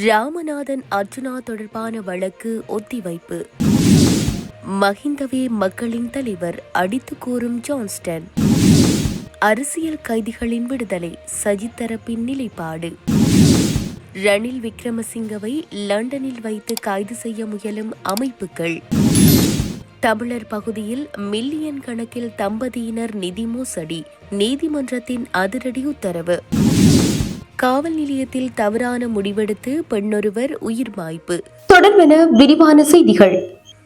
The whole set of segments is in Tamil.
ராமநாதன் அர்ஜுனா தொடர்பான வழக்கு ஒத்திவைப்பு. மஹிந்தவே மக்களின் தலைவர் அடித்து கூறும் ஜான்ஸ்டன். அரசியல் கைதிகளின் விடுதலை சஜித் தரப்பின் நிலைப்பாடு. ரணில் விக்ரமசிங்கவை லண்டனில் வைத்து கைது செய்ய முயலும் அமைப்புகள். தமிழர் பகுதியில் மில்லியன் கணக்கில் தம்பதியினர் நிதி மோசடி நீதிமன்றத்தின் அதிரடி உத்தரவு. காவல் நிலையத்தில் தவறான முடிவெடுத்து பெண்ணொருவர் உயிர் மாய்ப்பு தொடர்பென விரிவான செய்திகள்.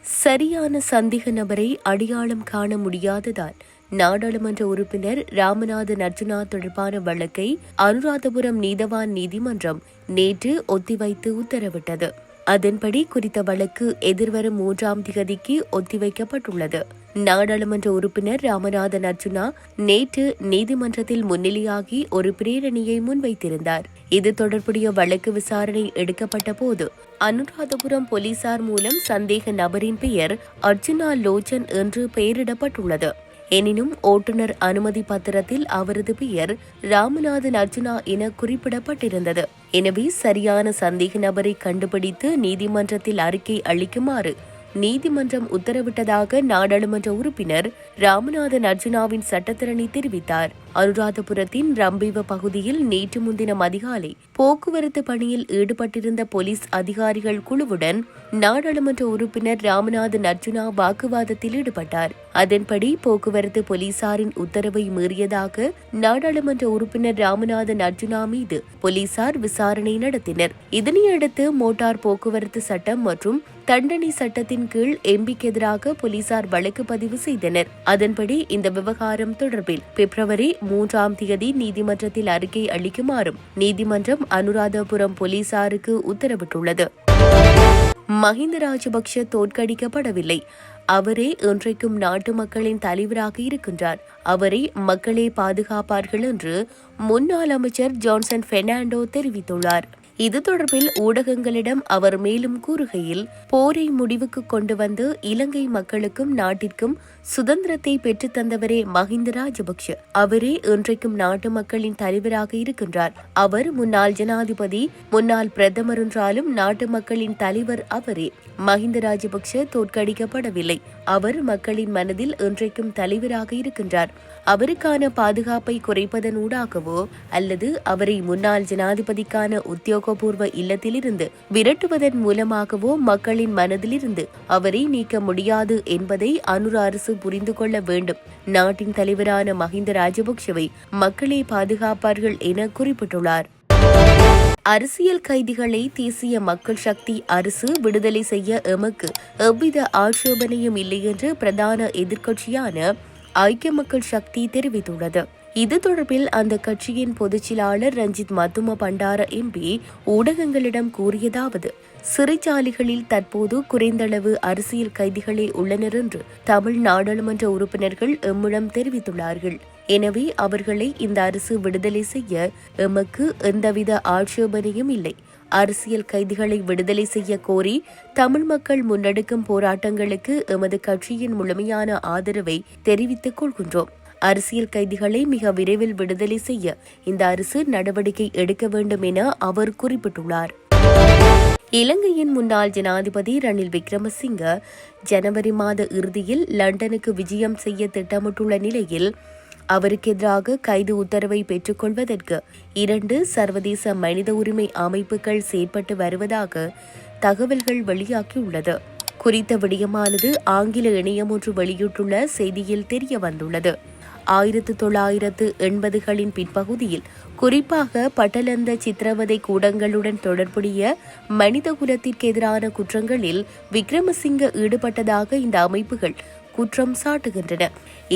சரியான சந்தேக நபரை அடையாளம் காண முடியாததால் நாடாளுமன்ற உறுப்பினர் ராமநாதன் அர்ஜுனா தொடர்பான வழக்கை அனுராதபுரம் நீதவான் நீதிமன்றம் நேற்று ஒத்திவைத்து உத்தரவிட்டது. அதன்படி குறித்த வழக்கு எதிர்வரும் மூன்றாம் திகதிக்கு ஒத்திவைக்கப்பட்டுள்ளது. நாடாளுமன்ற உறுப்பினர் ராமநாதன் அர்ஜுனா நேற்று நீதிமன்றத்தில் முன்னிலையாகி ஒரு பிரேரணியை முன்வைத்திருந்தார். இது தொடர்புடைய வழக்கு விசாரணை எடுக்கப்பட்ட போது அனுராதபுரம் போலீசார் மூலம் சந்தேக நபரின் பெயர் அர்ஜுனா லோச்சன் என்று பெயரிடப்பட்டுள்ளது. எனினும் ஓட்டுநர் அனுமதி பத்திரத்தில் அவரது பெயர் ராமநாதன் அர்ஜுனா என குறிப்பிடப்பட்டிருந்தது. எனவே சரியான சந்தேக நபரை கண்டுபிடித்து நீதிமன்றத்தில் அறிக்கை அளிக்குமாறு நீதிமன்றம் உத்தரவிட்டதாக நாடாளுமன்ற உறுப்பினர் ராமநாதன் அர்ஜுனாவின் சட்டத்திரணி தெரிவித்தார். அனுராதபுரத்தின் ரம்பிவ பகுதியில் நேற்று முன்தினம் அதிகாலை போக்குவரத்து பணியில் ஈடுபட்டிருந்த போலீஸ் அதிகாரிகள் குழுவுடன் நாடாளுமன்ற உறுப்பினர் ராமநாதன் அர்ஜுனா வாக்குவாதத்தில் ஈடுபட்டார். அதன்படி போக்குவரத்து போலீசாரின் உத்தரவை மீறியதாக நாடாளுமன்ற உறுப்பினர் ராமநாதன் அர்ஜுனா மீது போலீசார் விசாரணை நடத்தினர். இதனையடுத்து மோட்டார் போக்குவரத்து சட்டம் மற்றும் தண்டனை சட்டத்தின் கீழ் எம்பிக்கு எதிராக போலீசார் வழக்கு பதிவு செய்தனர். அதன்படி இந்த விவகாரம் தொடர்பில் பிப்ரவரி மூன்றாம் தேதி நீதிமன்றத்தில் அறிக்கை அளிக்குமாறும் நீதிமன்றம் அனுராதபுரம் போலீசாருக்கு உத்தரவிட்டுள்ளது. மஹிந்த ராஜபக்ஷ தோற்கடிக்கப்படவில்லை. அவரே இன்றைக்கும் நாட்டு மக்களின் தலைவராக இருக்கின்றார். அவரை மக்களே பாதுகாப்பார்கள் என்று முன்னாள் அமைச்சர் ஜான்சன் பெர்னாண்டோ தெரிவித்துள்ளார். இது தொடர்பில் ஊடகங்களிடம் அவர் மேலும் கூறுகையில் போரை முடிவுக்கு கொண்டு வந்து இலங்கை மக்களுக்கும் நாட்டிற்கும் சுதந்திரத்தை பெற்றுத் தந்தவரே மஹிந்த ராஜபக்ஷ. அவரே இன்றைக்கும் நாட்டு மக்களின் தலைவராக இருக்கின்றார். அவர் முன்னாள் ஜனாதிபதி முன்னாள் பிரதமர் என்றாலும் நாட்டு மக்களின் தலைவர் அவரே. மஹிந்த ராஜபக்ஷ தோற்கடிக்கப்படவில்லை. அவர் மக்களின் மனதில் இன்றைக்கும் தலைவராக இருக்கின்றார். அவருக்கான பாதுகாப்பை குறைப்பதனூடாகவோ அல்லது அவரை முன்னாள் ஜனாதிபதிக்கான உத்தியோகபூர்வ இல்லத்திலிருந்து விரட்டுவதன் மூலமாகவோ மக்களின் மனதிலிருந்து அவரை நீக்க முடியாது என்பதை அனுர அரசு புரிந்து கொள்ள வேண்டும். நாட்டின் தலைவரான மஹிந்த ராஜபக்ஷவை மக்களே பாதுகாப்பார்கள் என குறிப்பிட்டுள்ளார். அரசியல் கைதிகளை தேசிய மக்கள் சக்தி அரசு விடுதலை செய்ய எமக்கு எவ்வித ஆட்சேபனையும் இல்லை என்று பிரதான எதிர்க்கட்சியான ஐக்கிய மக்கள் சக்தி தெரிவித்துள்ளது. இது தொடர்பில் அந்த கட்சியின் பொதுச்செயலாளர் ரஞ்சித் மத்தும பண்டார எம்பி ஊடகங்களிடம் கூறியதாவது சிறைச்சாலைகளில் தற்போது குறைந்தளவு அரசியல் கைதிகளே உள்ளனர் என்று தமிழ் நாடாளுமன்ற உறுப்பினர்கள் எம்மிடம் தெரிவித்துள்ளார்கள். எனவே அவர்களை இந்த அரசு விடுதலை செய்ய எமக்கு எந்தவித ஆட்சேபனையும் இல்லை. அரசியல் கைதிகளை விடுதலை செய்ய கோரி தமிழ் மக்கள் முன்னெடுக்கும் போராட்டங்களுக்கு எமது கட்சியின் முழுமையான ஆதரவை தெரிவித்துக் கொள்கின்றோம். அரசியல் கைதிகளை மிக விரைவில் விடுதலை செய்ய இந்த அரசு நடவடிக்கை எடுக்க வேண்டும் என அவர் குறிப்பிட்டுள்ளார். இலங்கையின் முன்னாள் ஜனாதிபதி ரணில் விக்ரமசிங்க ஜனவரி மாத இறுதியில் லண்டனுக்கு விஜயம் செய்ய திட்டமிட்டுள்ள நிலையில் அவருக்கு எதிராக கைது உத்தரவை பெற்றுக்கொள்வதற்கு இரண்டு சர்வதேச மனித உரிமை அமைப்புகள் செயற்பட்டு வருவதாக தகவல்கள் வெளியாகியுள்ளது. குறித்த விடயமானது ஆங்கில இணையம் ஒன்று வெளியிட்டுள்ள செய்தியில் தெரிய வந்துள்ளது ஆயிரத்து தொள்ளாயிரத்து எண்பதுகளின் பிற்பகுதியில் குறிப்பாக பட்டலந்த சித்திரவதை கூடங்களுடன் தொடர்புடைய மனித குலத்திற்கு எதிரான குற்றங்களில் விக்ரமசிங்க ஈடுபட்டதாக இந்த அமைப்புகள் குற்றம் சாட்டுகின்றன.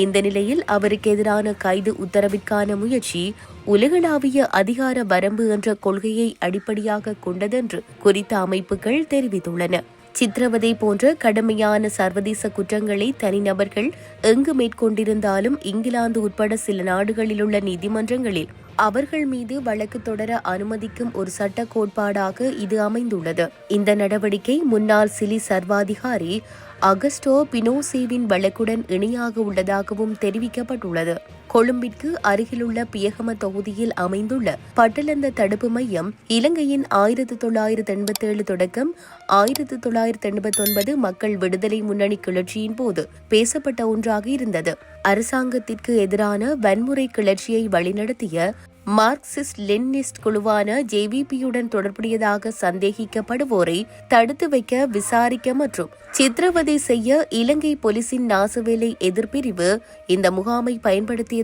இந்த நிலையில் அவருக்கு எதிரான கைது உத்தரவிற்கான முயற்சி உலகளாவிய அதிகார வரம்பு என்ற கொள்கையை அடிப்படையாக கொண்டதென்று குறித்த அமைப்புகள் தெரிவித்துள்ளன. சித்திரவதை போன்ற கடுமையான சர்வதேச குற்றங்களை தனிநபர்கள் எங்கு மேற்கொண்டிருந்தாலும் இங்கிலாந்து உட்பட சில நாடுகளில் உள்ள நீதிமன்றங்களில் அவர்கள் மீது வழக்கு தொடர அனுமதிக்கும் ஒரு சட்ட கோட்பாடாக இது அமைந்துள்ளது. இந்த நடவடிக்கை முன்னாள் சிலி சர்வாதிகாரி அகஸ்டோ பினோசேவின் வழக்குடன் இணையாக உள்ளதாகவும் தெரிவிக்கப்பட்டுள்ளது. கொழும்பிற்கு அருகிலுள்ள பியகம தொகுதியில் அமைந்துள்ள பட்டலந்த தடுப்பு மையம் இலங்கையின் ஆயிரத்து தொள்ளாயிரத்து எண்பத்தேழு தொடக்கம் ஆயிரத்து தொள்ளாயிரத்து எண்பத்தொன்பது மக்கள் விடுதலை முன்னணி கிளர்ச்சியின் போது பேசப்பட்ட ஒன்றாக இருந்தது. அரசாங்கத்திற்கு எதிரான வன்முறை கிளர்ச்சியை வழிநடத்திய மார்க்சிஸ்ட் லெனினிஸ்ட் குழுவான ஜேவிபியுடன் தொடர்புடையதாக சந்தேகிக்கப்படுவோரை தடுத்து வைக்க விசாரிக்க மற்றும் சித்திரவதை செய்ய இலங்கை போலீசின் நாசவேலை எதிர்பிரிவு இந்த முகாமை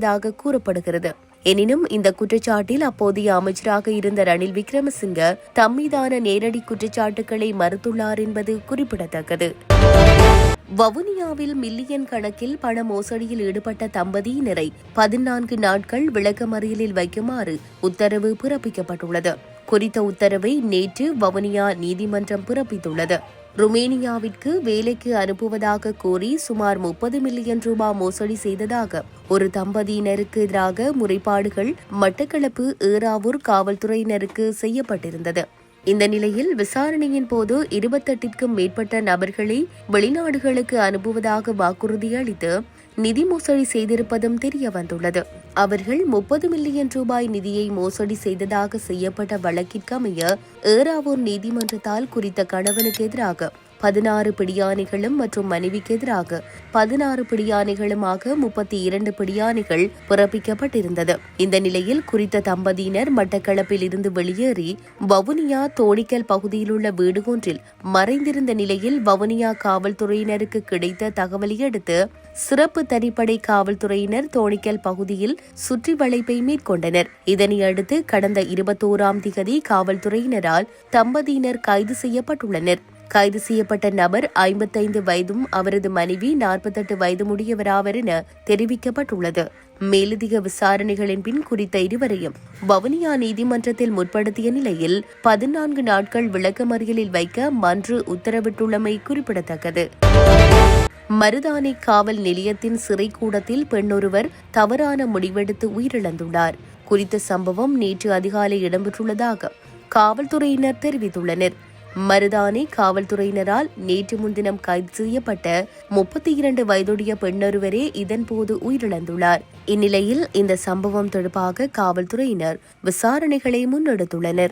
பயன்படுத்தியதாக கூறப்படுகிறது. எனினும் இந்த குற்றச்சாட்டில் அப்போதைய அமைச்சராக இருந்த ரணில் விக்ரமசிங்க தம்மீதான நேரடி குற்றச்சாட்டுகளை மறுத்துள்ளார் என்பது குறிப்பிடத்தக்கது. வவுனியாவில் மில்லியன் கணக்கில் பண மோசடியில் ஈடுபட்ட தம்பதியினரை பதினான்கு நாட்கள் விளக்கமறியலில் வைக்குமாறு உத்தரவு பிறப்பிக்கப்பட்டுள்ளது. குறித்த உத்தரவை நேற்று வவுனியா நீதிமன்றம் பிறப்பித்துள்ளது. ருமேனியாவிற்கு வேலைக்கு அனுப்புவதாக கோரி சுமார் முப்பது மில்லியன் ரூபாய் மோசடி செய்ததாக ஒரு தம்பதியினருக்கு எதிராக முறைப்பாடுகள் மட்டக்களப்பு ஏறாவூர் காவல்துறையினருக்கு செய்யப்பட்டிருந்தது. இந்த நிலையில் விசாரணையின் போது இருபத்தெட்டிற்கும் மேற்பட்ட நபர்களை வெளிநாடுகளுக்கு அனுப்புவதாக வாக்குறுதி அளித்து நிதி மோசடி செய்திருப்பதும் தெரிய வந்துள்ளது அவர்கள் முப்பது மில்லியன் ரூபாய் நிதியை மோசடி செய்ததாக செய்யப்பட்ட வழக்கிற்கமைய ஏறாவூர் நீதிமன்றத்தால் குறித்த கணவனுக்கு எதிராக பதினாறு பிடியானைகளும் மற்றும் மனைவிக்கு எதிராக பதினாறு பிடியானைகளுமாக முப்பத்தி இரண்டு பிடியானைகள் பிறப்பிக்கப்பட்டிருந்தது. இந்த நிலையில் குறித்த தம்பதியினர் மட்டக்களப்பில் இருந்து வெளியேறி வவுனியா தோணிக்கல் பகுதியில் உள்ள வீடு ஒன்றில் மறைந்திருந்த நிலையில் வவுனியா காவல்துறையினருக்கு கிடைத்த தகவலையடுத்து சிறப்பு தனிப்படை காவல்துறையினர் தோணிக்கல் பகுதியில் சுற்றி வளைப்பை மேற்கொண்டனர். இதனையடுத்து கடந்த இருபத்தோராம் திகதி காவல்துறையினரால் தம்பதியினர் கைது செய்யப்பட்டுள்ளனர். கைது செய்யப்பட்ட நபர் ஐம்பத்தைந்து வயதும் அவரது மனைவி நாற்பத்தெட்டு வயது முடியவராவர் என தெரிவிக்கப்பட்டுள்ளது. மேலதிக விசாரணைகளின் பின் குறித்த இருவரையும் வவுனியா நீதிமன்றத்தில் முற்படுத்திய நிலையில் பதினான்கு நாட்கள் விளக்கமறியலில் வைக்க மன்று உத்தரவிட்டுள்ளமை குறிப்பிடத்தக்கது. மருதானை காவல் நிலையத்தின் சிறைக்கூடத்தில் பெண்ணொருவர் தவறான முடிவெடுத்து உயிரிழந்துள்ளார். குறித்த சம்பவம் நேற்று அதிகாலை இடம்பெற்றுள்ளதாக காவல்துறையினர் தெரிவித்துள்ளனர். மருதானை காவல்துறையினரால் நேற்று முன்தினம் கைது செய்யப்பட்ட முப்பத்தி இரண்டு வயதுடைய பெண்ணொருவரே இதன்போது உயிரிழந்துள்ளார். இந்நிலையில் இந்த சம்பவம் தொடர்பாக காவல்துறையினர் விசாரணைகளை முன்னெடுத்துள்ளனர்.